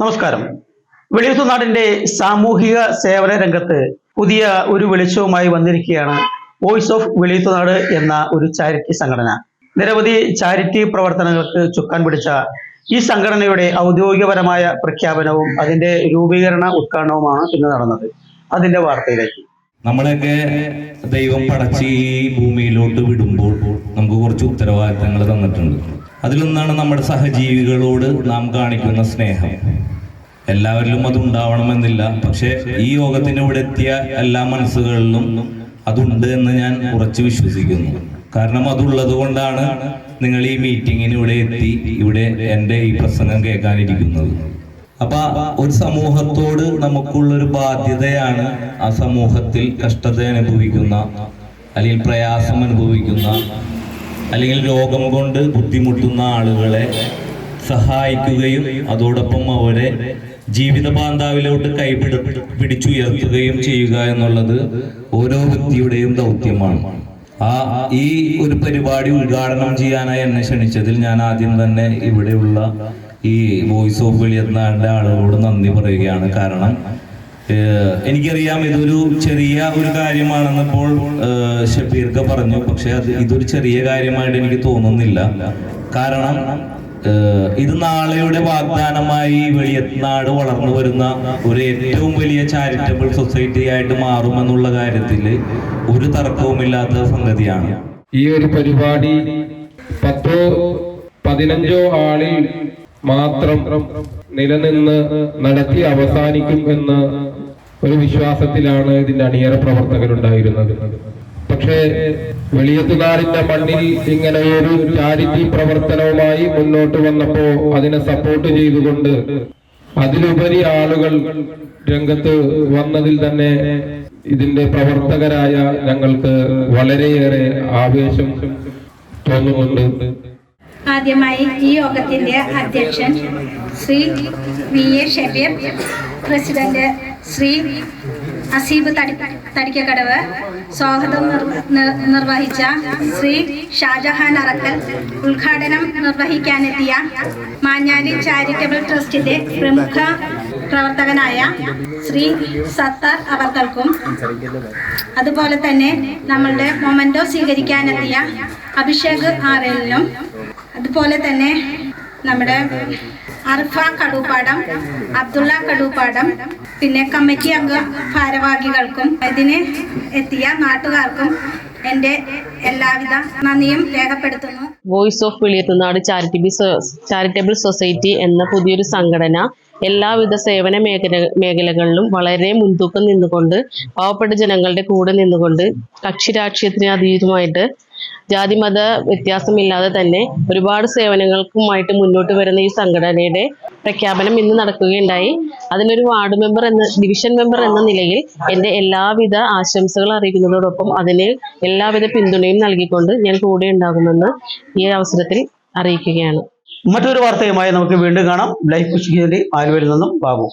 നമസ്കാരം. വെളിയത്തുനാടിന്റെ സാമൂഹിക സേവന രംഗത്ത് പുതിയ ഒരു വെളിച്ചവുമായി വന്നിരിക്കുകയാണ് വോയിസ് ഓഫ് വെളിയത്തുനാട് എന്ന ഒരു ചാരിറ്റി സംഘടന. നിരവധി ചാരിറ്റി പ്രവർത്തനങ്ങൾക്ക് ചുക്കാൻ പിടിച്ച ഈ സംഘടനയുടെ ഔദ്യോഗികപരമായ പ്രഖ്യാപനവും അതിന്റെ രൂപീകരണ ഉദ്ഘാടനവുമാണ് ഇന്ന് നടന്നത്. അതിന്റെ വാർത്തയിലേക്ക്. നമ്മളെയൊക്കെ ദൈവം പടച്ച് ഈ ഭൂമിയിലോട്ട് വിടുമ്പോൾ നമുക്ക് കുറച്ച് ഉത്തരവാദിത്തങ്ങൾ തന്നിട്ടുണ്ട്. അതിലൊന്നാണ് നമ്മുടെ സഹജീവികളോട് നാം കാണിക്കുന്ന സ്നേഹം. എല്ലാവരിലും അതുണ്ടാവണമെന്നില്ല. പക്ഷെ ഈ യോഗത്തിന് ഇവിടെ എത്തിയ എല്ലാ മനസ്സുകളിലും അതുണ്ട് എന്ന് ഞാൻ ഉറച്ചു വിശ്വസിക്കുന്നു. കാരണം അതുള്ളത് കൊണ്ടാണ് നിങ്ങൾ ഈ മീറ്റിങ്ങിന് ഇവിടെ എത്തി ഇവിടെ എന്റെ ഈ പ്രസംഗം കേൾക്കാനിരിക്കുന്നത്. അപ്പൊ ഒരു സമൂഹത്തോട് നമുക്കുള്ളൊരു ബാധ്യതയാണ് ആ സമൂഹത്തിൽ കഷ്ടത അനുഭവിക്കുന്ന അല്ലെങ്കിൽ പ്രയാസം അനുഭവിക്കുന്ന അല്ലെങ്കിൽ രോഗം കൊണ്ട് ബുദ്ധിമുട്ടുന്ന ആളുകളെ സഹായിക്കുകയും അതോടൊപ്പം അവരെ ജീവിത പാന്താവിലോട്ട് കൈപിട പിടിച്ചുയർത്തുകയും ചെയ്യുക എന്നുള്ളത് ഓരോ വ്യക്തിയുടെയും ദൗത്യമാണ്. ആ ഈ ഒരു പരിപാടി ഉദ്ഘാടനം ചെയ്യാനായി എന്നെ ക്ഷണിച്ചതിൽ ഞാൻ ആദ്യം തന്നെ ഇവിടെയുള്ള ഈ വോയിസ് ഓഫ് വെളിയത്താണ്ട് ആളുകളോട് നന്ദി പറയുകയാണ്. കാരണം എനിക്കറിയാം ഇതൊരു ചെറിയ ഒരു കാര്യമാണെന്ന് ഷബീർക്ക പറഞ്ഞു. പക്ഷെ അത് ഇതൊരു ചെറിയ കാര്യമായിട്ട് എനിക്ക് തോന്നുന്നില്ല. കാരണം ഇത് നാളെയുടെ വാഗ്ദാനമായി വെളിയത്നാട് വളർന്നു വരുന്ന ഒരു ഏറ്റവും വലിയ ചാരിറ്റബിൾ സൊസൈറ്റി ആയിട്ട് മാറുമെന്നുള്ള കാര്യത്തിൽ ഒരു തർക്കവുമില്ലാത്ത സംഗതിയാണ്. ഈ ഒരു പരിപാടി പത്തോ പതിനഞ്ചോ ആളിൽ മാത്രം നിലനിന്ന് നടത്തി അവസാനിക്കും എന്ന ഒരു വിശ്വാസത്തിലാണ് ഇതിന്റെ അണിയറ പ്രവർത്തകരുണ്ടായിരുന്നത്. പക്ഷേ വെളിയത്തുകാരിന്റെ മണ്ണിൽ ഇങ്ങനെ ഒരു ചാരിറ്റി പ്രവർത്തനവുമായി മുന്നോട്ട് വന്നപ്പോ അതിനെ സപ്പോർട്ട് ചെയ്തുകൊണ്ട് അതിലുപരി ആളുകൾ രംഗത്ത് വന്നതിൽ തന്നെ ഇതിന്റെ പ്രവർത്തകരായ ഞങ്ങൾക്ക് വളരെയേറെ ആവേശം തോന്നുന്നുണ്ട്. ആദ്യമായി ഈ യോഗത്തിന്റെ അധ്യക്ഷൻ Shri V A Shabeer president Shri Aseeb തടി തടിക്കക്കടവ് സ്വാഗതം നിർ- നിർ- നിർവഹിച്ച ശ്രീ ഷാജഹാൻ അറക്കൽ ഉദ്ഘാടനം നിർവഹിക്കാനെത്തിയ മാഞ്ഞാലി ചാരിറ്റബിൾ ട്രസ്റ്റിന്റെ പ്രമുഖ പ്രവർത്തകനായ ശ്രീ സത്താർ അവർക്കൾക്കും അതുപോലെ തന്നെ നമ്മളുടെ മൊമെന്റോ സ്വീകരിക്കാനെത്തിയ അഭിഷേക് ആർ എല്ലിനും അതുപോലെ തന്നെ നമ്മുടെ അർഫ കടുപ്പാടം അബ്ദുള്ള കടുപ്പാടം പിന്നെ കമ്മിറ്റി അംഗ ഭാരവാഹികൾക്കും ഇതിന് എത്തിയ നാട്ടുകാർക്കും എന്റെ എല്ലാവിധ നന്ദിയും രേഖപ്പെടുത്തുന്നു. Voice of Viliyathunad charitable charitable society എന്ന പുതിയൊരു സംഘടന എല്ലാവിധ സേവന മേഖല മേഖലകളിലും വളരെ മുൻതൂക്കം നിന്നുകൊണ്ട് പാവപ്പെട്ട ജനങ്ങളുടെ കൂടെ നിന്നുകൊണ്ട് കക്ഷി രാഷ്ട്രീയത്തിന് അതീതമായിട്ട് ജാതിമത വ്യത്യാസമില്ലാതെ തന്നെ ഒരുപാട് സേവനങ്ങൾക്കുമായിട്ട് മുന്നോട്ട് വരുന്ന ഈ സംഘടനയുടെ പ്രഖ്യാപനം ഇന്ന് നടക്കുകയുണ്ടായി. അതിലൊരു വാർഡ് മെമ്പർ എന്ന ഡിവിഷൻ മെമ്പർ എന്ന നിലയിൽ എന്റെ എല്ലാവിധ ആശംസകൾ അറിയിക്കുന്നതോടൊപ്പം അതിന് എല്ലാവിധ പിന്തുണയും നൽകിക്കൊണ്ട് ഞാൻ കൂടെ ഉണ്ടാകുമെന്ന് ഈ അവസരത്തിൽ അറിയിക്കുകയാണ്. മറ്റൊരു വാർത്തയുമായി നമുക്ക് വീണ്ടും കാണാം. ലൈഫ് കൃഷിക്ക് വേണ്ടി ആലുവയിൽ നിന്നും ബാബു.